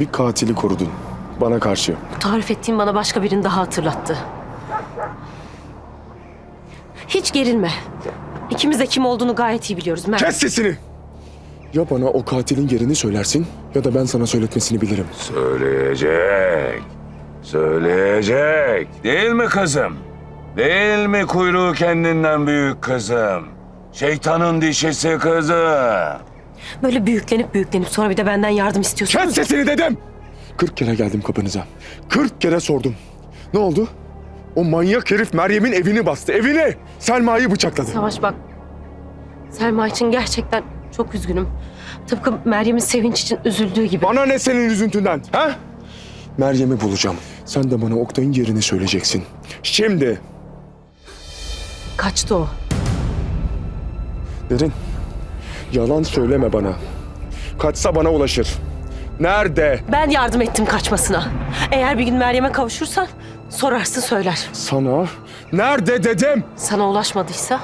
Bir katili korudun. Bana karşı. Tarif ettiğin bana başka birini daha hatırlattı. Hiç gerilme. İkimiz de kim olduğunu gayet iyi biliyoruz. Mert. Kes sesini! Ya bana o katilin yerini söylersin ya da ben sana söyletmesini bilirim. Söyleyecek. Söyleyecek. Değil mi kızım? Değil mi kuyruğu kendinden büyük kızım? Şeytanın dişisi kızım. Böyle büyüklenip büyüklenip sonra bir de benden yardım istiyorsun. Kes sesini dedim! Kırk kere geldim kapınıza. Kırk kere sordum. Ne oldu? O manyak herif Meryem'in evini bastı. Evini! Selma'yı bıçakladı. Savaş bak. Selma için gerçekten çok üzgünüm. Tıpkı Meryem'in sevinç için üzüldüğü gibi. Bana ne senin üzüntünden? Ha? Meryem'i bulacağım. Sen de bana Oktay'ın yerini söyleyeceksin. Şimdi. Kaçtı o. Derin. Yalan söyleme bana. Kaçsa bana ulaşır. Nerede? Ben yardım ettim kaçmasına. Eğer bir gün Meryem'e kavuşursan sorarsın söyler. Sana. Nerede dedim? Sana ulaşmadıysa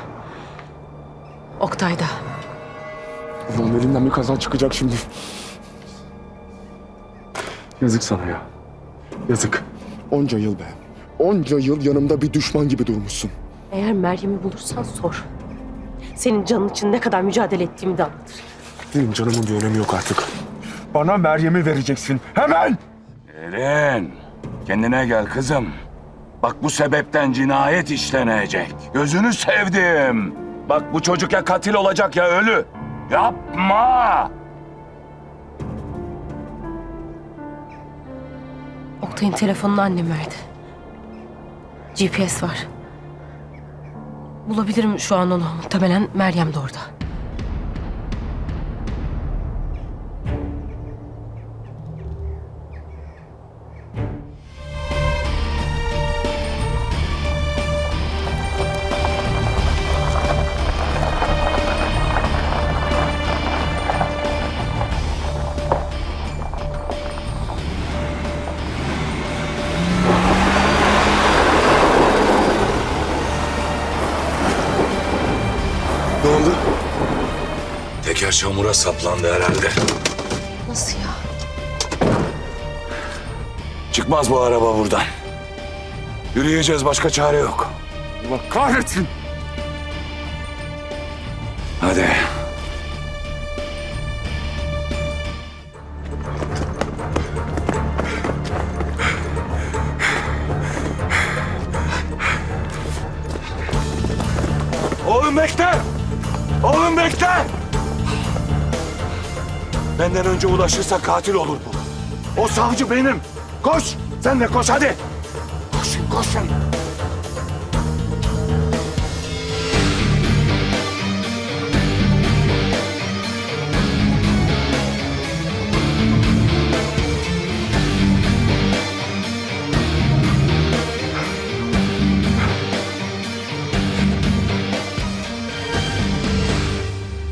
Oktay'da. Ulan elimden bir kaza çıkacak şimdi. Yazık sana ya. Yazık. Onca yıl be. Onca yıl yanımda bir düşman gibi durmuşsun. Eğer Meryem'i bulursan sor. Senin canın için ne kadar mücadele ettiğimi de anlatır. Benim canımın bir önemi yok artık. Bana Meryem'i vereceksin. Hemen! Eren, kendine gel kızım. Bak bu sebepten cinayet işlenecek. Gözünü sevdim. Bak bu çocuk ya katil olacak ya ölü. Yapma. Oktay'ın telefonunu annem verdi. GPS var. Bulabilirim şu an onu. Muhtemelen Meryem de orada. Teker çamura saplandı herhalde. Nasıl ya? Çıkmaz bu araba buradan. Yürüyeceğiz başka çare yok. Allah kahretsin! Benden önce ulaşırsa katil olur bu. O savcı benim. Koş! Sen de koş hadi. Koşun koşun.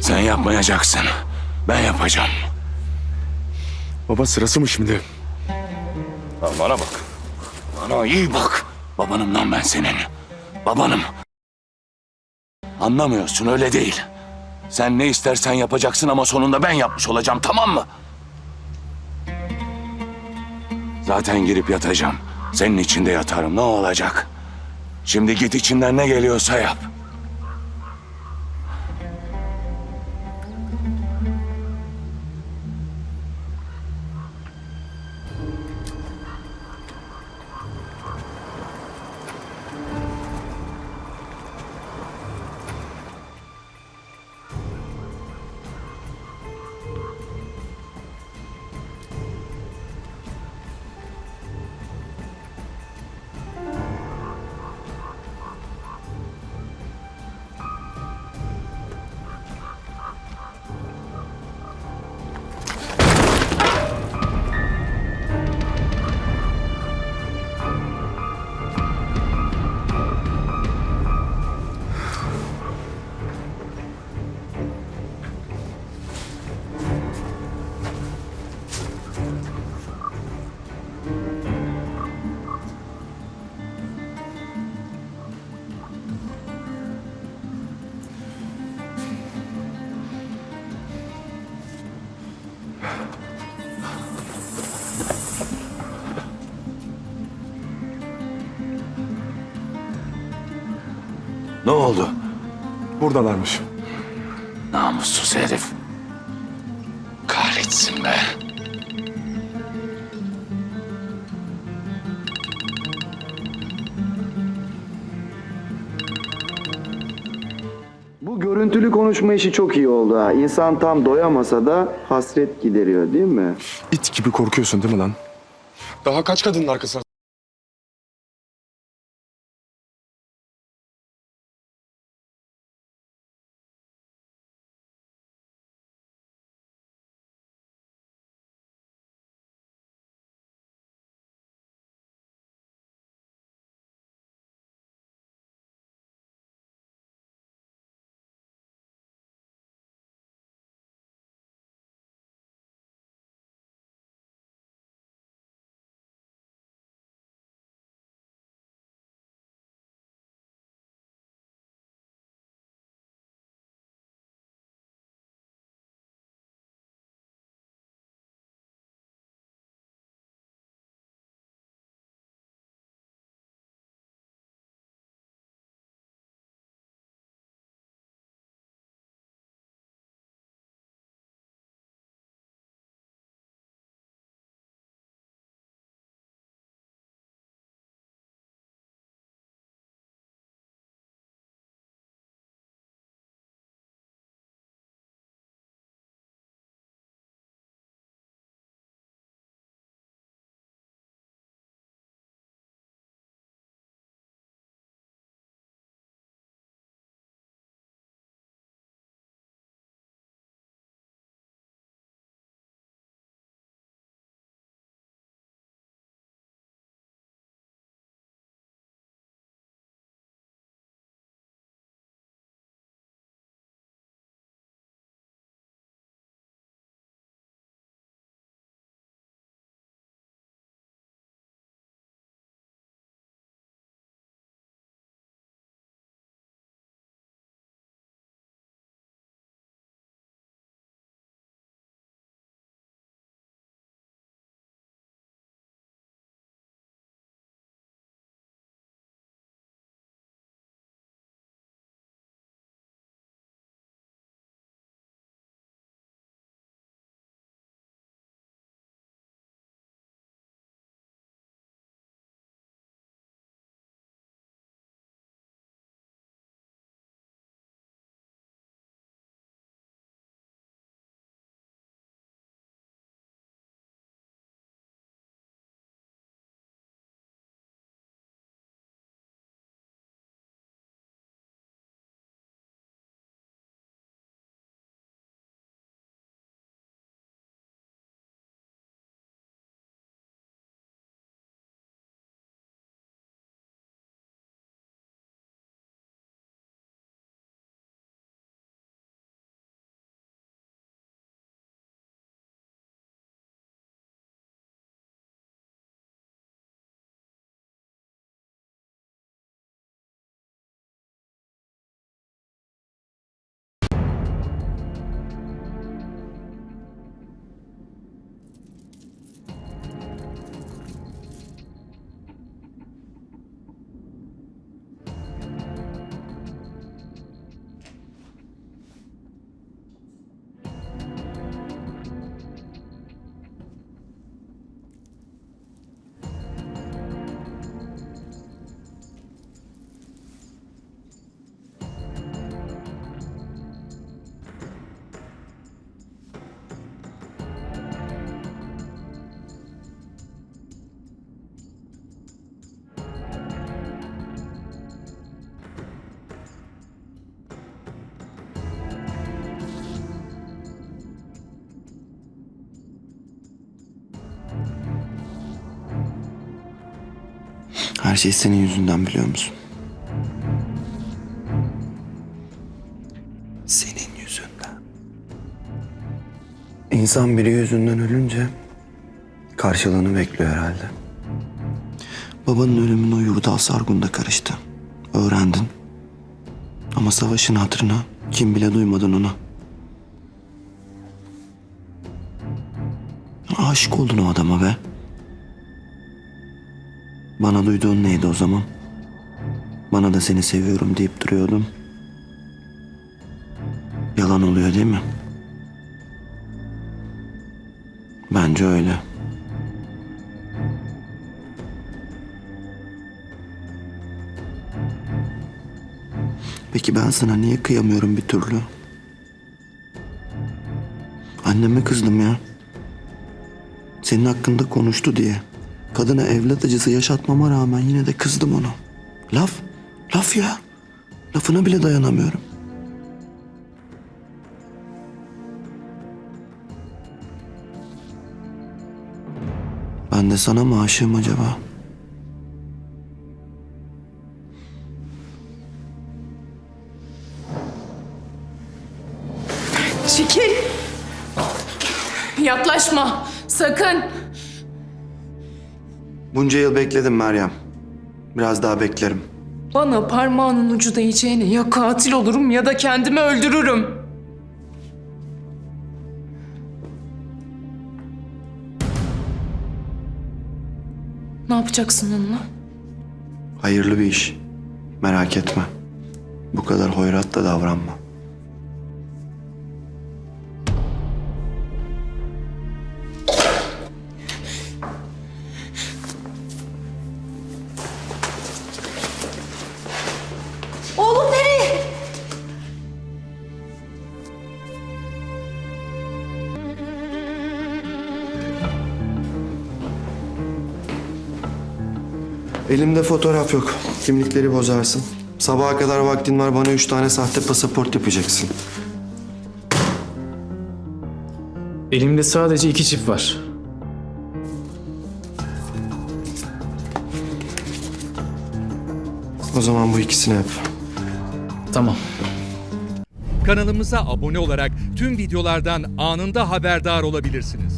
Sen yapmayacaksın. Ben yapacağım. Baba sırası mı şimdi? Lan bana bak. Bana iyi bak. Babanım lan ben senin. Babanım. Anlamıyorsun öyle değil. Sen ne istersen yapacaksın ama sonunda ben yapmış olacağım tamam mı? Zaten girip yatacağım. Senin içinde yatarım ne olacak? Şimdi git içinden ne geliyorsa yap. Ne oldu? Buradalarmış. Namussuz herif. Kahretsin be. Bu görüntülü konuşma işi çok iyi oldu ha. İnsan tam doyamasa da hasret gideriyor değil mi? İt gibi korkuyorsun değil mi lan? Daha kaç kadının arkasına Her şey senin yüzünden biliyor musun? Senin yüzünden. İnsan biri yüzünden ölünce karşılığını bekliyor herhalde. Babanın ölümün o Yurdal Sargun'da karıştı. Öğrendin. Ama savaşın hatırına kim bile duymadın onu. Aşık oldun o adama be. Bana duyduğun neydi o zaman? Bana da seni seviyorum deyip duruyordum. Yalan oluyor değil mi? Bence öyle. Peki ben sana niye kıyamıyorum bir türlü? Anneme kızdım ya. Senin hakkında konuştu diye. Kadına evlat acısı yaşatmama rağmen yine de kızdım ona. Laf, laf ya. Lafına bile dayanamıyorum. Ben de sana mı aşığım acaba? Çekil. Yaklaşma. Sakın. Bunca yıl bekledim Meryem. Biraz daha beklerim. Bana parmağının ucu değeceğine ya katil olurum ya da kendimi öldürürüm. Ne yapacaksın onunla? Hayırlı bir iş. Merak etme. Bu kadar hoyrat da davranma. Elimde fotoğraf yok. Kimlikleri bozarsın. Sabaha kadar vaktin var. Bana üç tane sahte pasaport yapacaksın. Elimde sadece iki çift var. O zaman bu ikisini yap. Tamam. Kanalımıza abone olarak tüm videolardan anında haberdar olabilirsiniz.